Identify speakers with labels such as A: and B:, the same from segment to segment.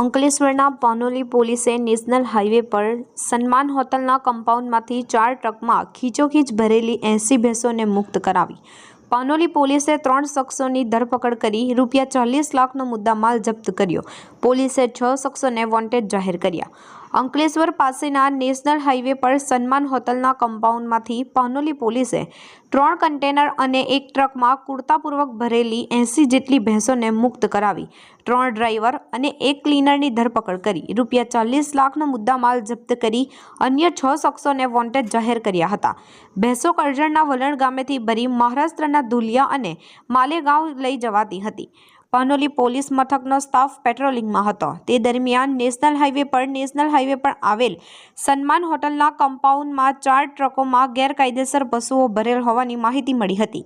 A: અંકલેશ્વરના પાનોલી પોલીસે national highway પર સન્માન હોટલના કમ્પાઉન્ડમાંથી ચાર ટ્રકમાં ખીચોખીચ ભરેલી એંસી ભેંસોને મુક્ત કરાવી. પાનોલી પોલીસે ત્રણ શખ્સોની ધરપકડ કરી રૂપિયા ચાલીસ લાખનો મુદ્દામાલ જપ્ત કર્યો. પોલીસે છ શખ્સોને વોન્ટેડ જાહેર કર્યા. અંકલેશ્વર પાસેના નેશનલ હાઈવે પર સન્માન હોટલના કમ્પાઉન્ડમાંથી પાનોલી પોલીસે ત્રણ કન્ટેનર અને એક ટ્રકમાં કુર્તાપૂર્વક ભરેલી એંસી જેટલી ભેંસોને મુક્ત કરાવી, ત્રણ ડ્રાઈવર અને એક ક્લીનરની ધરપકડ કરી, રૂપિયા ચાલીસ લાખનો મુદ્દામાલ જપ્ત કરી અન્ય છ શખ્સોને વોન્ટેડ જાહેર કર્યા હતા. ભેંસો કરજણના વલણ ગામેથી ભરી મહારાષ્ટ્રના ધુલિયા અને માલેગાંવ લઈ જવાતી હતી. પાનોલી પોલીસ મથકનો સ્ટાફ પેટ્રોલિંગમાં હતો. તે દરમિયાન નેશનલ હાઈવે પર નેશનલ હાઈવે પર આવેલ સન્માન હોટલના કમ્પાઉન્ડમાં ચાર ટ્રકોમાં ગેરકાયદેસર પશુઓ ભરેલ હોવાની માહિતી મળી હતી.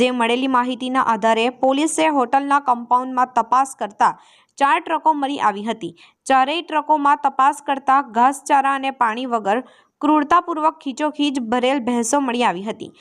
A: જે મળેલી માહિતીના આધારે પોલીસે હોટલના કમ્પાઉન્ડમાં તપાસ કરતા ચાર ટ્રકો મળી આવી હતી. ચારેય ટ્રકોમાં તપાસ કરતા ઘાસચારા અને પાણી વગર ક્રૂરતાપૂર્વક ખીચોખીચ ભરેલ ભેંસો મળી આવી હતી.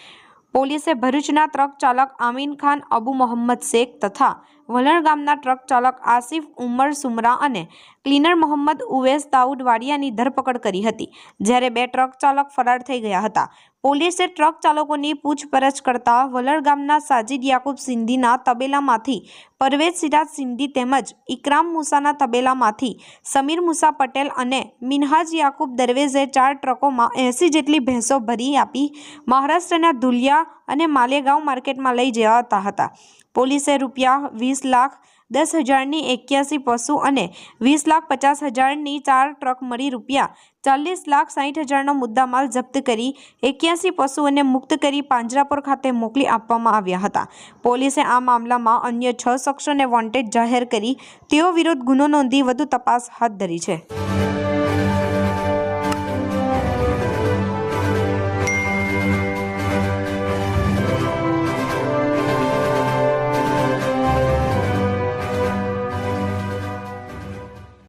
A: પોલીસે ભરૂચના ટ્રક ચાલક આમીન ખાન, અબુ મોહમ્મદ શેખ તથા વલણ ગામના ટ્રક ચાલક આસિફ ઉમર સુમરા અને ક્લીનર મોહમ્મદ ઉવેસ દાઉદ વાડિયાની ધરપકડ કરી હતી, જ્યારે બે ટ્રક ચાલક ફરાર થઈ ગયા હતા. પોલીસે ટ્રક ચાલકોની પૂછપરછ કરતા વલણ ગામના સાજિદ યાકુબ સિંધીના તબેલામાંથી પરવેજ સિરાજ સિંધી તેમજ ઇકરામ મુસાના તબેલામાંથી સમીર મુસા પટેલ અને મિનહાજ યાકુબ દરવેઝે ચાર ટ્રકોમાં એંસી જેટલી ભેંસો ભરી આપી મહારાષ્ટ્રના ધુલિયા અને માલેગાંવ માર્કેટમાં લઈ જવાતા હતા. પોલીસે રૂપિયા વીસ લાખ, દસ હજારની એક્યાસી પશુ અને વીસ લાખ પચાસ હજારની ચાર ટ્રક મળી રૂપિયા, ચાલીસ લાખ સાઠ હજારનો મુદ્દામાલ જપ્ત કરી એક્યાસી પશુઓને મુક્ત કરી પાંજરાપોર ખાતે મોકલી આપવામાં આવ્યા હતા. પોલીસે આ મામલામાં અન્ય છ શખ્સોને વોન્ટેડ જાહેર કરી, તેઓ વિરુદ્ધ ગુનો નોંધી વધુ તપાસ હાથ ધરી છે.